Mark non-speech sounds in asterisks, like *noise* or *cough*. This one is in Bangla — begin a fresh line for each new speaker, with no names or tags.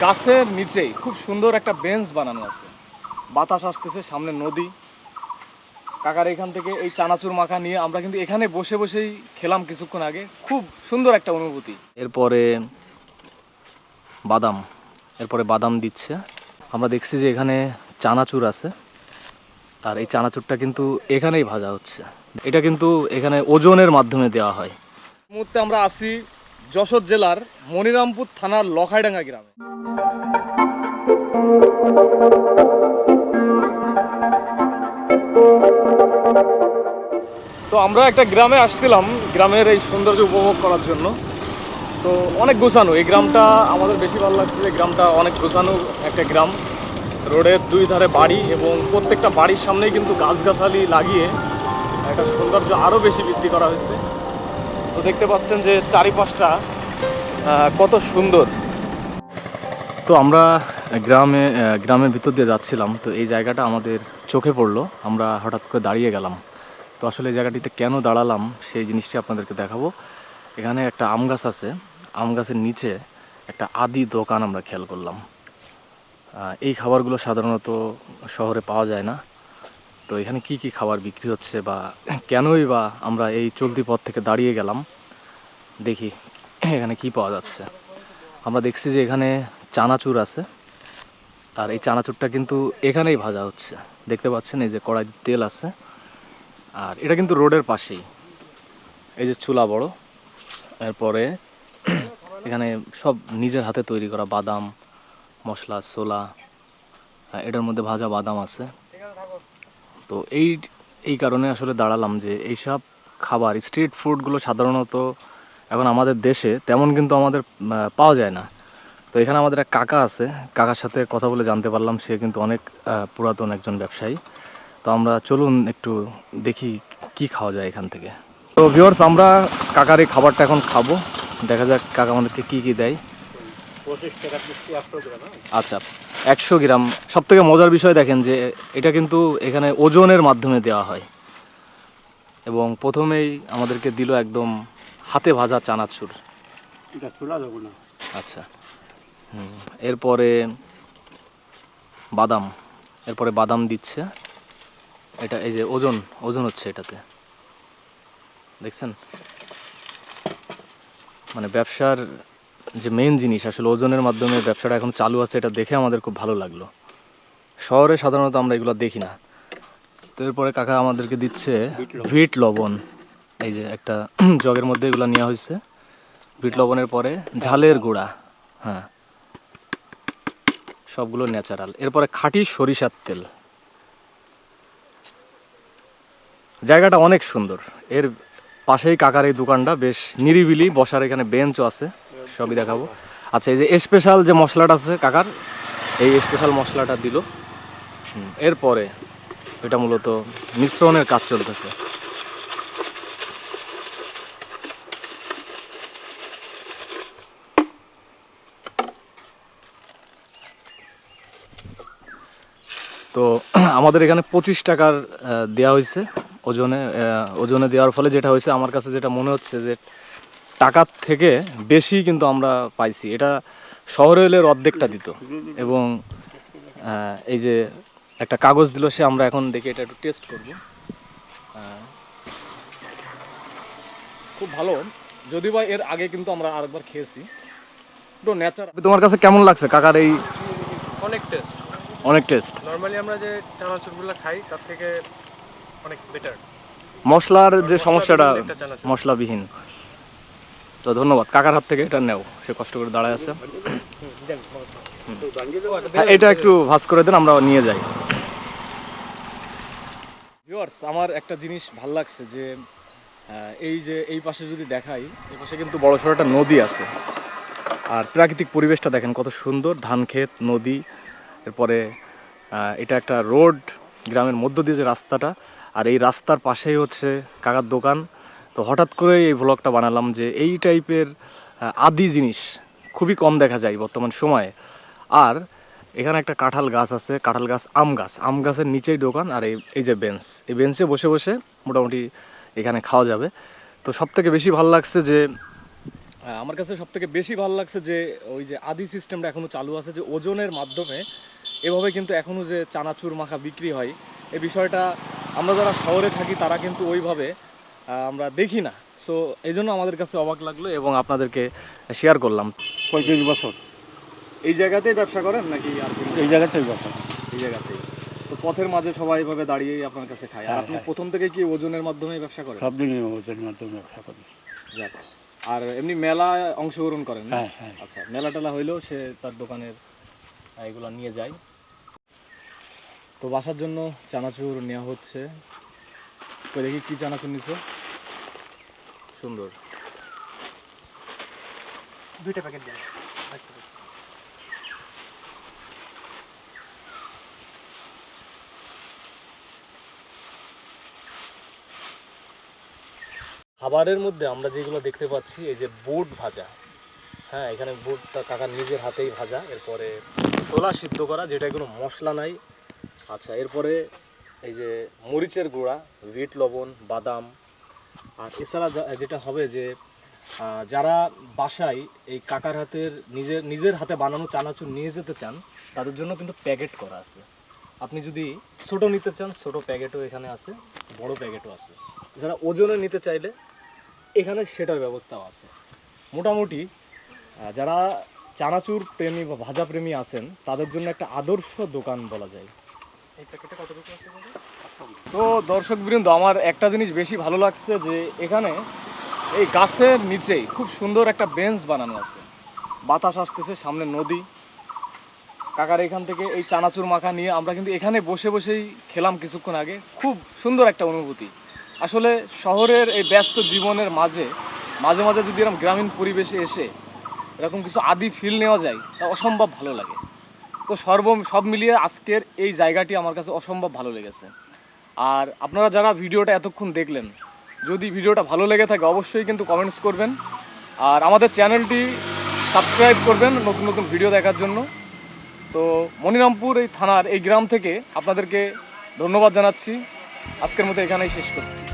গাছের নিচেই খুব সুন্দর একটা বেঞ্চ বানানো আছে। বাতাস আসতেছে, সামনে নদী। কাকার এখান থেকে এই চানাচুর মাখা নিয়ে আমরা কিন্তু এখানে বসে বসেই খেলাম কিছুক্ষণ আগে। খুব সুন্দর একটা অনুভূতি। এরপরে বাদাম। এরপরে বাদাম দিচ্ছে। আমরা দেখছি যে এখানে চানাচুর আছে। আর এই চানাচুরটা কিন্তু এখানেই ভাজা হচ্ছে। এটা কিন্তু এখানে ওজনের মাধ্যমে দেওয়া হয়। মুহূর্তে আমরা আছি যশোর জেলার মনিরামপুর থানার লখাইডাঙ্গা গ্রামে। তো আমরা একটা গ্রামে আসছিলাম, গ্রামের এই সৌন্দর্য উপভোগ করার জন্য। তো অনেক গোছানো। এই গ্রামটা আমাদের বেশি ভালো লাগছে যে গ্রামটা অনেক গোছানো একটা গ্রাম। রোডের দুই ধারে বাড়ি এবং প্রত্যেকটা বাড়ির সামনেই কিন্তু গাছগাছালি লাগিয়ে একটা সৌন্দর্য আরও বেশি বৃদ্ধি করা হয়েছে। তো দেখতে পাচ্ছেন যে চারিপাশটা কত সুন্দর। তো আমরা গ্রামে গ্রামের ভিতর দিয়ে যাচ্ছিলাম, তো এই জায়গাটা আমাদের চোখে পড়ল, আমরা হঠাৎ করে দাঁড়িয়ে গেলাম। তো আসলে এই জায়গাটিতে কেন দাঁড়ালাম, সেই জিনিসটি আপনাদেরকে দেখাবো। এখানে একটা আম গাছ আছে, আম গাছের নিচে একটা আদি দোকান আমরা খেয়াল করলাম। এই খাবারগুলো সাধারণত শহরে পাওয়া যায় না। তো এখানে কি কি খাবার বিক্রি হচ্ছে বা কেনই বা আমরা এই চলতি পথ থেকে দাঁড়িয়ে গেলাম, দেখি এখানে কি পাওয়া যাচ্ছে। আমরা দেখছি যে এখানে চানাচুর আছে। আর এই চানাচুরটা কিন্তু এখানেই ভাজা হচ্ছে। দেখতে পাচ্ছেন এই যে কড়াই তেল আছে। আর এটা কিন্তু রোডের পাশেই। এই যে চুলা বড়। এরপরে *clears throat* এখানে সব নিজের হাতে তৈরি করা বাদাম, মশলা, ছোলা এটার মধ্যে ভাজা বাদাম আছে। তো এই এই কারণে আসলে দাঁড়ালাম যে এইসব খাবার, স্ট্রিট ফুডগুলো সাধারণত এখন আমাদের দেশে তেমন কিন্তু আমাদের পাওয়া যায় না। তো এখানে আমাদের এক কাকা আছে। কাকার সাথে কথা বলে জানতে পারলাম সে কিন্তু অনেক পুরাতন একজন ব্যবসায়ী। তো আমরা চলুন একটু দেখি কি খাওয়া যায় এখান থেকে। তো ভিউয়ার্স আমরা কাকার এই খাবারটা এখন খাব। দেখা যাক কাকা আমাদেরকে কি কি দেয়। আচ্ছা একশো গ্রাম। সব থেকে মজার বিষয় দেখেন যে এটা কিন্তু এখানে ওজনের মাধ্যমে দেওয়া হয়। এবং প্রথমেই আমাদেরকে দিল একদম হাতে ভাজা চানাচুর। আচ্ছা। এরপরে বাদাম। এরপরে বাদাম দিচ্ছে। এটা এই যে ওজন ওজন হচ্ছে এটাতে। দেখছেন? মানে ব্যবসার যে মেন জিনিস, আসলে ওজনের মাধ্যমে ব্যবসাটা এখন চালু আছে, এটা দেখে আমাদের খুব ভালো লাগল। শহরে সাধারণত আমরা এগুলো দেখি না। তো এরপরে কাকা আমাদেরকে দিচ্ছে। ভিট লবণ। এই যে একটা *clears throat* জগের মধ্যে এগুলো নেওয়া হয়েছে। বিট লবণের পরে ঝালের গুঁড়া। হ্যাঁ। সবগুলো ন্যাচারাল। এরপরে খাঁটি সরিষার তেল। জায়গাটা অনেক সুন্দর। এর পাশেই কাকার এই দোকানটা, বেশ নিরিবিলি, বসার এখানে বেঞ্চও আছে, সবই দেখাবো। আচ্ছা এই যে স্পেশাল যে মশলাটা আছে কাকার, এই স্পেশাল মশলাটা দিল। এরপরে এটা মূলত মিশ্রণের কাজ চলতেছে। তো *clears throat* আমাদের এখানে পঁচিশ টাকার দেওয়া হয়েছে ওজনে ওজনে দেওয়ার ফলে যেটা হয়েছে, আমার কাছে যেটা মনে হচ্ছে যে টাকার থেকে বেশি কিন্তু আমরা পাইছি। এটা শহরে হলে অর্ধেকটা দিত এবং এই যে একটা কাগজ দিল সে, আমরা এখন দেখি এটা একটু টেস্ট করব। খুব ভালো। যদি বা এর আগে কিন্তু আমরা আরেকবার খেয়েছি। একটু ন্যাচারাল তোমার কাছে কেমন লাগছে কাকার এই
অনেক টেস্ট
অনেক টেস্ট
নর্মালি আমরা যে চানাচুরগুলো খাই তার থেকে অনেক বেটার
মশলার যে সমস্যাটা মশলাবিহীন। তো ধন্যবাদ। কাকার হাত থেকে এটা নেও সে কষ্ট করে দাঁড়ায় আছে। হ্যাঁ, এটা একটু ভাজ করে দেন আমরা নিয়ে যাই। ভিউয়ার্স আমার একটা জিনিস ভালো লাগছে যে এই যে এই পাশে যদি দেখাই এই পাশে কিন্তু বড় সড়ো একটা নদী আছে। আর প্রাকৃতিক পরিবেশটা দেখেন কত সুন্দর ধান ক্ষেত নদী এরপরে এটা একটা রোড, গ্রামের মধ্য দিয়ে যে রাস্তাটা, আর এই রাস্তার পাশেই হচ্ছে কাকার দোকান। তো হঠাৎ করে এই ব্লগটা বানালাম যে এই টাইপের আদি জিনিস খুবই কম দেখা যায় বর্তমান সময়ে। আর এখানে একটা কাঁঠাল গাছ আছে, কাঁঠাল গাছ, আম গাছ। আম গাছের নিচেই দোকান, আর এই এই যে বেঞ্চ এই বেঞ্চে বসে বসে মোটামুটি এখানে খাওয়া যাবে। তো সব থেকে বেশি ভালো লাগছে যে আমার কাছে সব থেকে বেশি ভালো লাগছে যে ওই যে আদি সিস্টেমটা এখনও চালু আছে যে ওজনের মাধ্যমে এভাবে কিন্তু এখনও যে চানাচুর মাখা বিক্রি হয় এই বিষয়টা আমরা যারা শহরে থাকি তারা কিন্তু ওইভাবে আমরা দেখি না। সো এই জন্য আমাদের কাছে অবাক লাগল এবং আপনাদেরকে শেয়ার করলাম।
পঁয়ত্রিশ বছর।
এই জায়গাতেই ব্যবসা করেন নাকি আর
এই জায়গাতেই ব্যবসা
এই জায়গাতেই। তো পথের মাঝে সবাই এভাবে দাঁড়িয়েই আপনার কাছে খায়। আর
হ্যাঁ,
আপনি
হ্যাঁ।
প্রথম থেকে কি ওজনের মাধ্যমে ব্যবসা করেন?
সব দিনই ওদের মাধ্যমে ব্যবসা করি।
যাক। আর এমনি মেলায় অংশগ্রহণ করেন না?
হ্যাঁ হ্যাঁ।
আচ্ছা মেলা টেলা হইলেও সে তার দোকানের এগুলো নিয়ে যায়। তো বাসার জন্য চানাচুর নেওয়া হচ্ছে। তো দেখি কি চানাচুর নিছো? সুন্দর।
দুইটা প্যাকেট দেন।
খাবারের মধ্যে আমরা যেগুলো দেখতে পাচ্ছি, এই যে বুট ভাজা। হ্যাঁ এখানে বুটটা কাকার নিজের হাতেই ভাজা। এরপরে ছোলা সিদ্ধ করা, যেটা কোনো মশলা নাই। আচ্ছা এরপরে এই যে মরিচের গুঁড়া বিট লবণ, বাদাম। আর এছাড়া যেটা হবে যে যারা বাসায় এই কাকার হাতের নিজের নিজের হাতে বানানো চানাচুর নিয়ে যেতে চান, তাদের জন্য কিন্তু প্যাকেট করা আছে। আপনি যদি ছোট নিতে চান, ছোট প্যাকেটও এখানে আছে, বড় প্যাকেটও আছে। যারা ওজনে নিতে চাইলে এখানে সেটার ব্যবস্থাও আছে। মোটামুটি যারা চানাচুর প্রেমী বা ভাজা প্রেমী আছেন তাদের জন্য একটা আদর্শ দোকান বলা যায়? তো দর্শক বৃন্দ আমার একটা জিনিস বেশি ভালো লাগছে যে এখানে এই গাছের নিচেই খুব সুন্দর একটা বেঞ্চ বানানো আছে। বাতাস আসতেছে সামনে নদী। কাকার এখান থেকে এই চানাচুর মাখা নিয়ে আমরা কিন্তু এখানে বসে বসেই খেলাম কিছুক্ষণ আগে। খুব সুন্দর একটা অনুভূতি। আসলে শহরের এই ব্যস্ত জীবনের মাঝে মাঝে মাঝে যদি এরকম গ্রামীণ পরিবেশে এসে এরকম কিছু আদি ফিল নেওয়া যায়, তা অসম্ভব ভালো লাগে। তো সর্ব, সব মিলিয়ে আজকের এই জায়গাটি আমার কাছে অসম্ভব ভালো লেগেছে। আর আপনারা যারা ভিডিওটা এতক্ষণ দেখলেন, যদি ভিডিওটা ভালো লেগে থাকে অবশ্যই কিন্তু কমেন্টস করবেন। আর আমাদের চ্যানেলটি সাবস্ক্রাইব করবেন নতুন নতুন ভিডিও দেখার জন্য। তো মনিরামপুর এই থানার এই গ্রাম থেকে আপনাদেরকে ধন্যবাদ জানাচ্ছি। আজকের মতো এখানেই শেষ করছি।